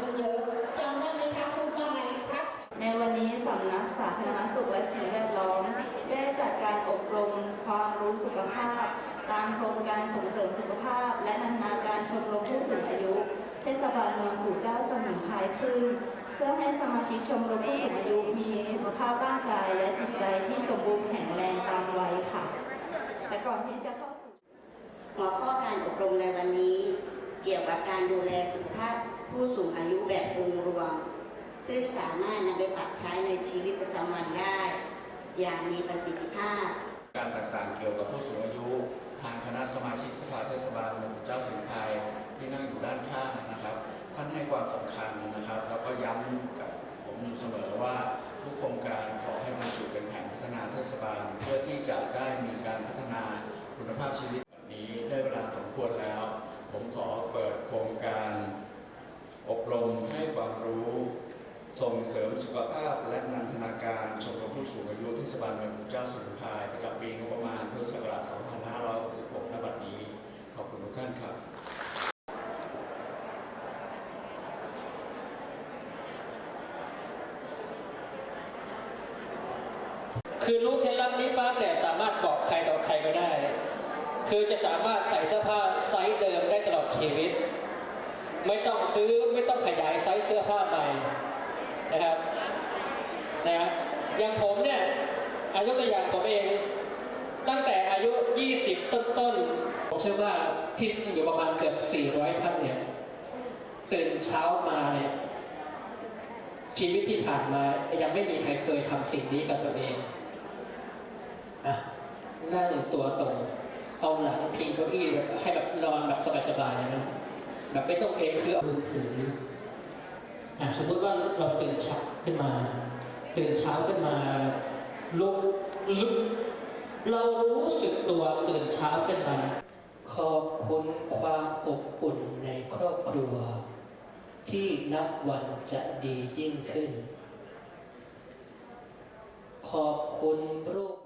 ก็เยอะจำได้ไหมคะคุณว่าไงครับ ในวันนี้สำนักสาธารณสุขและสิ่งแวดล้อมได้จัดการอบรมความรู้สุขภาพ ตามโครงการส่งเสริมสุขภาพ และนันทนาการชมรมผู้สูงอายุ เทศบาลเมืองปู่เจ้าสมิงพรายขึ้น เพื่อให้สมาชิกชมรมผู้สูงอายุมีสุขภาพร่างกายและจิตใจที่สมบูรณ์แข็งแรงตามวัยค่ะ แต่ก่อนที่จะเข้าสู่หัวข้อการอบรมในวันนี้ เกี่ยวกับการดูแลสุขภาพ ผู้สูงอายุแบบองค์รวม ซึ่งสามารถนำไปปรับใช้ในชีวิตประจำวันได้ อย่างมีประสิทธิภาพ การต่างๆเกี่ยวกับผู้สูงอายุ ทางคณะสมาชิกสภาเทศบาลเมืองเจ้าสิงห์ไทยที่นั่งอยู่ด้านข้างนะครับ ท่านให้ความสำคัญนะครับ แล้วก็ย้ำกับผมอยู่เสมอว่าทุกโครงการขอให้บรรจุเป็นแผนพัฒนาเทศบาล เพื่อที่จะได้มีการพัฒนาคุณภาพชีวิตแบบนี้ได้เวลาสมควรแล้ว ผมขอเปิดโครงการ อบรมให้ความรู้ ส่งเสริมสุขภาพและนันทนาการชมรมผู้สูงอายุเทศบาลเมืองปู่เจ้าสมุทรพายประจำปีงบประมาณพุทธศักราช 2566ณบัดนี้ ขอบคุณทุกท่านครับคือรู้เคล็ดลับนี้ปั๊บเนี่ยสามารถบอกใครต่อใครก็ได้ คือจะสามารถใส่เสื้อผ้าไซส์เดิมได้ตลอดชีวิต ไม่ต้องซื้อไม่ต้องขยายไซส์เสื้อผ้าใหม่ นะครับนะอย่างผมเนี่ยอายุตัวอย่างผมเอง ตั้งแต่อายุ 20 ต้นๆผมเชื่อว่าที่อยู่ประมาณเกือบ 400ท่านเนี่ยตื่นเช้ามาเนี่ยชีวิตที่ผ่านมายังไม่มีใครเคยทำสิ่งนี้กับตัวเองอะนั่งตัวตรงเอาหลังพิงเก้าอี้แบบให้แบบนอนแบบสบายๆนะแบบไม่ต้องเกรงคือเอามือถือ สมมติว่าเราตื่นเช้าขึ้นมา ตื่นเช้าขึ้นมาลุกลุกเรารู้สึกตัวตื่นเช้าขึ้นมา ขอบคุณความอบอุ่นในครอบครัว ที่นับวันจะดียิ่งขึ้น ขอบคุณรูป